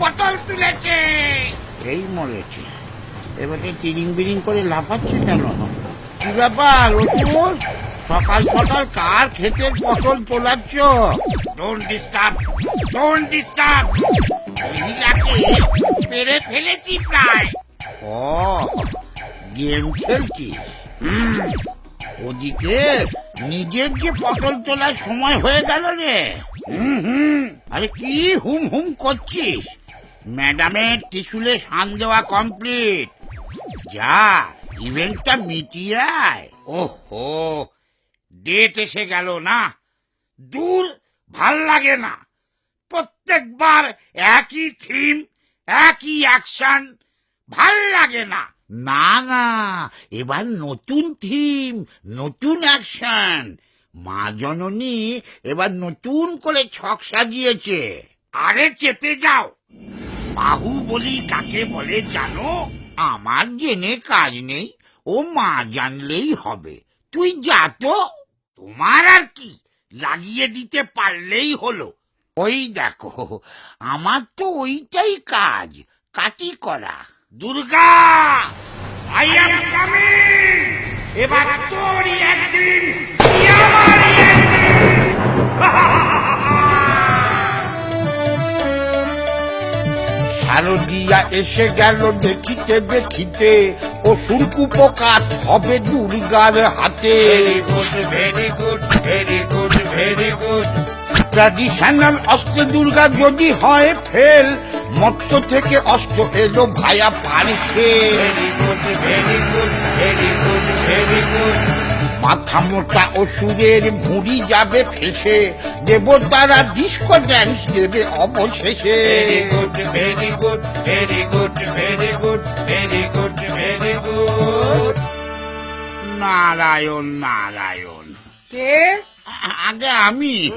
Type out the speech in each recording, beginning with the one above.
পটল তুলেছে এই মরেছে। এবারে বিরিং করে লাফাচ্ছে কেন? কি ব্যাপার সকাল সকাল কার পটল তোলাচ্ছ? ডোন্ট ডিস্টার্ব ডোন্ট ডিস্টার্ব মহিলাকে ফেলেছি প্রায়। ও গেম খেলছিস? হুম। ওদিকে নিজের যে পটল তোলার সময় হয়ে গেল রে। হুম হুম। আরে কি হুম হুম করছিস? ম্যাডামের ত্রিশুলে সান দেওয়া কমপ্লিট যা ইভেন্টটা মিটিয়ে আয়। ওহো ডেট এসে গেল না? দূর ভালো লাগে না। প্রত্যেকবার একই থিম একই অ্যাকশন ভালো লাগে না। না না এবার নতুন থিম নতুন অ্যাকশন মা জননী এবার নতুন করে ছক সাজিয়েছে। আরে চেপে যাও। বাহুবলি কাকে বলে জানো? আমার জেনে কাজ নেই ও মা জানলেই হবে। তুই যা তো। তোমার আর কি? লাগিয়ে দিতে পারলেই হলো। ওই দেখো আমার তো ওইটাই কাজ কাটি করা দুর্গা আই কামিং এবার তোরই একদিন শারদিয়া এসে গেল দেখিতে দেখিতে ও সুরকুপকাত হবে দুর্গার হাতে। Very good very good very good very good traditional অস্ত্র দুর্গা যদি হয় ফেল মত্ত থেকে অস্ত্র এলো ভায়া ভেরি গুড মাথা মোটা অসুরের ভুঁড়ি যাবে ফেসে। দেবতারা ডিস্কো ড্যান্স দেবে অবশেষে। Very good very good very good very good very good Narayan Narayan. কে? আগে আমি।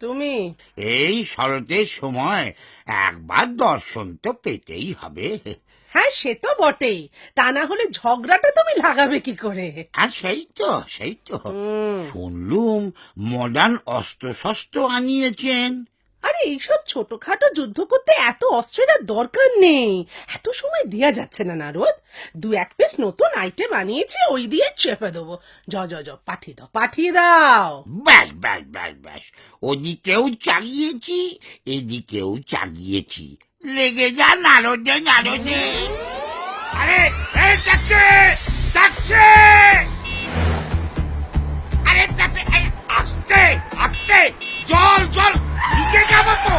তুমি? এই শরতের সময় একবার দর্শন তো পেতেই হবে। হ্যাঁ সে তো বটেই। তা না হলে ঝগড়াটা তুমি লাগাবে কি করে? আর সেই তো সেই তো। শুনলুম মডার্ন অস্ত্র শস্ত্র আনিয়েছেন। আরে, এইসব ছোটখাটো যুদ্ধ করতে এত অস্ত্রের আর দরকার নেই। এত সময় দেয়া যাচ্ছে না, নারদ। দু এক পিস নতুন আইটেম বানিয়েছে ওই দিয়ে চেপে দেবো। জ জ জ পাঠিয়ে দাও পাঠিয়ে দাও। ব্যাস ব্যাস ব্যাস ব্যাস। ওদিকেও চালিয়েছি, এদিকেও চালিয়েছি। লেগে যা, নারদে নারদে। আরে এই ট্যাক্সি ট্যাক্সি আরে ট্যাক্সি আস্তে আস্তে জল জল। নিচে যাব তো।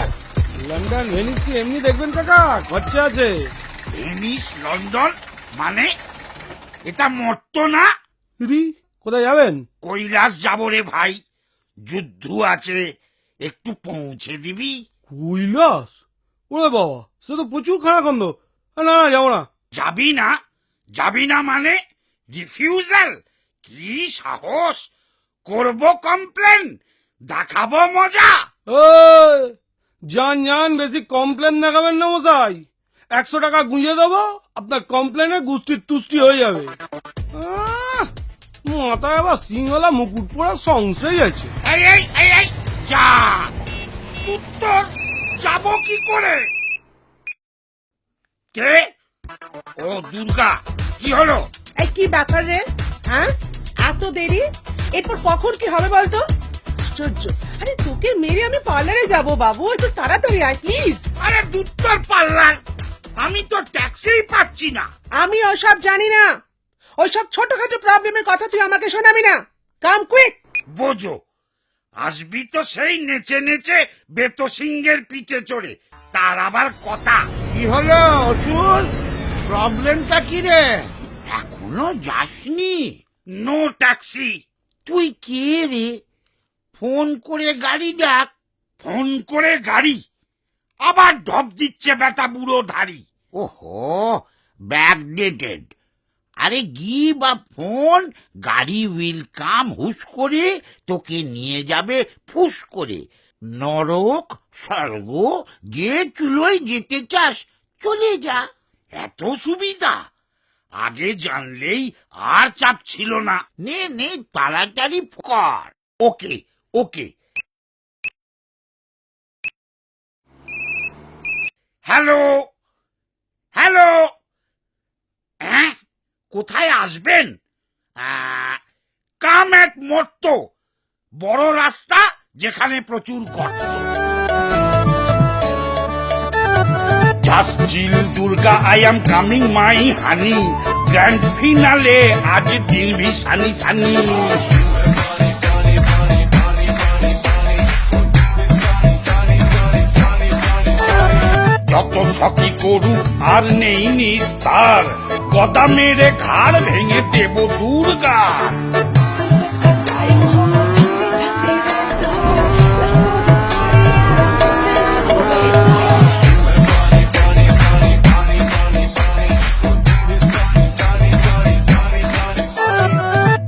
লন্ডন ভেনিস কি এমনি দেখবেন কাকা? খরচা আছে। ভেনিস লন্ডন মানে এটা মরতো না? দিদি কোথায় যাবেন? কৈলাস যাব রে ভাই। যুদ্ধ আছে একটু পৌঁছে দিবি। কৈলাস? ওরে বাবা সে তো প্রচুর খারাপ গন্ধ না না যাব না। যাবি না? যাবি না মানে রিফিউজাল কি সাহস? করব কমপ্লেন দেখাবো মজা। ওই, যান যান বেশি কমপ্লেন দেখাবেন না মশাই। একশো টাকা গুঁজে দেবো আপনার কমপ্লেনে গুষ্টির তুষ্টি হয়ে যাবে। মাথায় আবার সিংহলা মুকুট পরা সংশয় আছে। এই এই এই এই যা! উত্তর যাব কি করে? কে? ও দুর্গা কি হলো? এই কি ব্যাপার রে হ্যাঁ? এত দেরি? এরপর কখন কি হবে বলতো? আশ্চর্য। আরে তোকে মেরে আমি পার্লারে যাব বাবু একটু তাড়াতাড়ি আয় প্লিজ আরে দুত্তর পাল্লার আমি তো ট্যাক্সিই পাচ্ছি না। আমি ওসব জানি না। ওইসব ছোটখাটো প্রবলেমের কথা তুই আমাকে শোনাবি না। কাম কুইক বোঝো আসবি তো সেই নেচে নেচে বেতো সিংহের পিঠে চড়ে। তার আবার কথা। কি হলো অসুর? প্রবলেমটা কি রে? এখনও যাসনি। নো ট্যাক্সি তুই কে রে? ফোন করে গাড়ি ডাক। ফোন করে গাড়ি। আবার ঢপ দিচ্ছে বেটা বুড়ো ধাড়ি। ওহো ব্যাকডেটেড আরে গি বা ফোন, গাড়ি উইল কাম হুস করে তোকে নিয়ে যাবে, ফুস করে। নরক, স্বর্গ যে চুলোয় যেতে চাস, চলে যা। এত সুবিধা। আগে জানলেই আর চাপ ছিল না। নে নে, তাড়াতাড়ি কর। ওকে ওকে। হ্যালো হ্যালো হ্যাঁ কোথায় আসবেন? কাম এক মর্ত, বড় রাস্তা যেখানে প্রচুর গর্ত। Chill Durga I am coming my honey grand finale আজ দিল ভি সানি সানি যত ছকি করুক আর নেই নিস্তার। গদা মেরে ঘাড় ভেঙে দেব দুর্গা।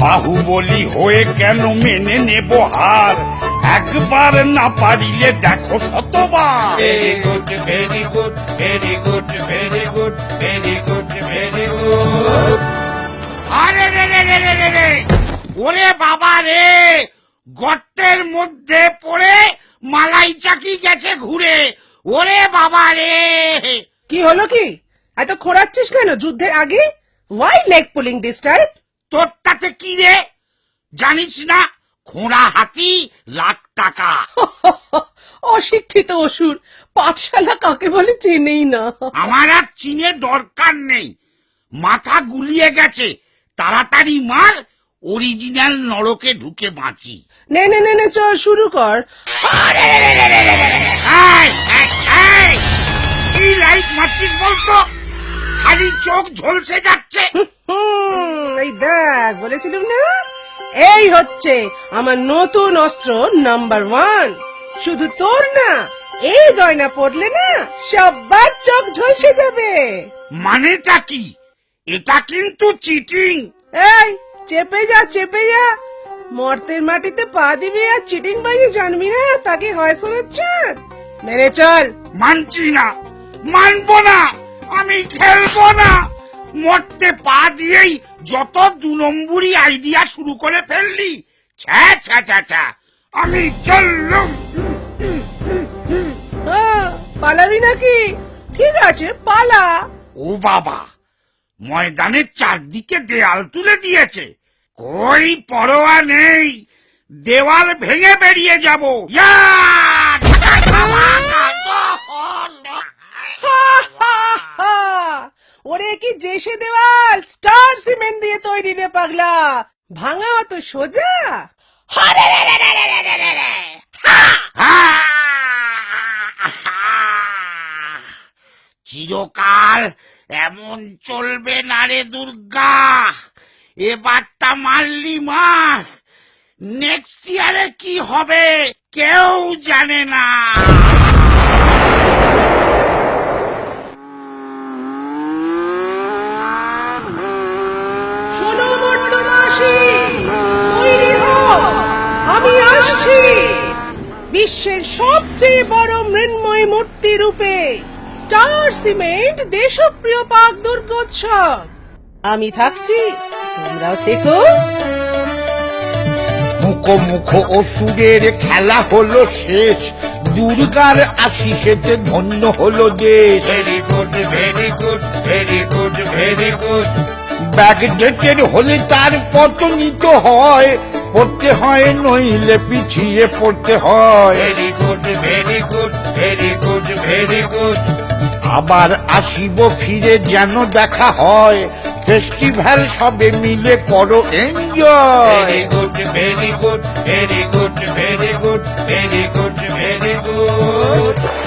বাহুবলি হয়ে কেন মেনে নেব হার? একবার না পারিলে দেখো শতবার। Very good very good very good very good very good very good আরে রে রে রে রে ওরে বাবা রে গর্তের মধ্যে পড়ে মালাই চাকি গেছে ঘুরে। ওরে বাবা রে। কি হলো কি? এত খোঁড়াচ্ছিস কেন? যুদ্ধের আগে? Why leg pulling this time তোর তাতে কি রে? জানিস না খোঁড়া হাতি লাখ টাকা। অশিক্ষিত অসুর পাঠশালা কাকে বলে চেনেই না। আমার আর চিনে দরকার নেই। মাথা গুলিয়ে গেছে তাড়াতাড়ি মার অরিজিনাল নরকে ঢুকে বাঁচি। নে নে নে নে চল শুরু কর। এই, এই, এই! কি লাইট মারছিস বলতো? খালি চোখ ঝলসে যাচ্ছে। হুম, এই দেখ বলেছিলাম না? এই হচ্ছে আমার নতুন অস্ত্র নাম্বার ওয়ান। শুধু তোর না এই গয়না পড়লে না সবার চোখ ঝলসে যাবে। মানেটা কি? এটা কিন্তু চিটিং এই চেপে যা চেপে যা। মর্তের মাটিতে পা দিবি আর চিটিং বাইরে জানবি না তাকে হয় শোনাচ্ছে মেরে চল। মানছি না মানবো না আমি খেলব না। মরতে পা দিয়েই যত দু নম্বরই আইডিয়া শুরু করে ফেললি। ছ্যা ছ্যা ছ্যা ছ্যা আমি চললুম। আহ, পালাবি নাকি? ঠিক আছে পালা। ও বাবা ময়দানের চারদিকে দেয়াল তুলে দিয়েছে। কই পরোয়া নেই। দেওয়াল ভেঙে বেরিয়ে যাব। ইয়া! ওরে কি জেসে দেওয়াল? স্টার সিমেন্ট দিয়ে তৈরি রে পাগলা। ভাঙা অত সোজা? চিরকাল এমন চলবে না রে দুর্গা। এবারটা মারলি মার। নেক্সট ইয়ারে কি হবে কেউ জানে না। মর্দনাসী তৈরি হও। আমি আসছি। বিশ্বের সবচেয়ে বড় মৃন্ময় মূর্তি রূপে স্টার সিমেন্ট দেশপ্রিয় পাক দুর্গোৎসব। আমি থাকছি। তোমরাও থেকো। মুখো মুখো অসুরের খেলা হলো শেষ। দুর্গার আশিসেতে ধন্য হলো দেশ। Very good very good very good very good হলে তার পতনিত হয়। পড়তে হয় নইলে পিছিয়ে পড়তে হয়। Very good very good very good very good আবার আসিব ফিরে যেন দেখা হয়। ফেস্টিভ্যাল সবে মিলে করো enjoy. Very good very good very good very good very good very good